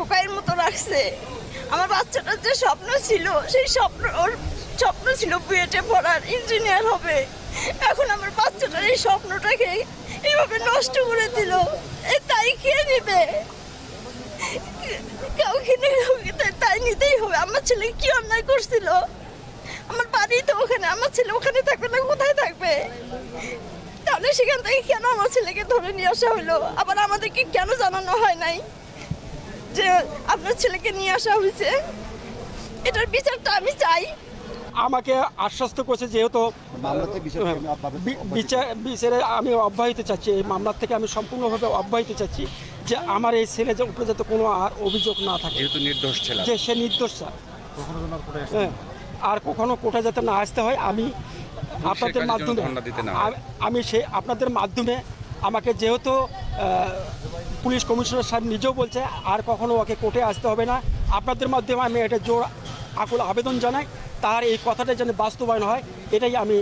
টোকাইয়ের মতো রাখছে আমার বাচ্চাটার যে স্বপ্ন ছিল, সেই স্বপ্ন, ওর স্বপ্ন ছিল বুয়েটে পড়ার, ইঞ্জিনিয়ার হবে। এখন আমার বাচ্চাটার এই স্বপ্নটাকে এইভাবে নষ্ট করে দিল। এ তাই খেয়ে নেবে? কাউকে তাই- তাই নিতেই হবে। আমার ছেলে কি অন্যায় করছিল? আমার বাড়ি তো ওখানে, আমার ছেলে ওখানে থাকবে না, কোথায় থাকবে? তাহলে সেখান থেকে কেন আমার ছেলেকে ধরে নিয়ে আসা হলো? আবার আমাদেরকে কেন জানানো হয় নাই? যে আপনার ছেলেকে নিয়ে আসা হয়েছে এটার বিচারটা আমি চাই। আমাকে আশ্বস্ত করছে যেহেতু বি- বিচার বিচারে আমি অব্যাহত চাচ্ছি এই মামলার থেকে আমি সম্পূর্ণভাবে অব্যাহত চাচ্ছি যে আমার এই ছেলে যে উপরে যাতে কোনো আর অভিযোগ না থাকে। যেহেতু নির্দোষ ছিল। যে সে নির্দোষ স্যার। হ্যাঁ আর কখনো কোর্টে যাতে না আসতে হয় আমি আপনাদের মাধ্যমে হয়। আমি সে আপনাদের মাধ্যমে আমাকে যেহেতু পুলিশ কমিশনার সাহেব নিজেও বলছে, আর কখনো ওকে কোর্টে আসতে হবে না। আপনাদের মাধ্যমে আমি এটা জোর আকুল আবেদন জানাই, তার এই কথাটা যেন বাস্তবায়ন হয়, এটাই আমি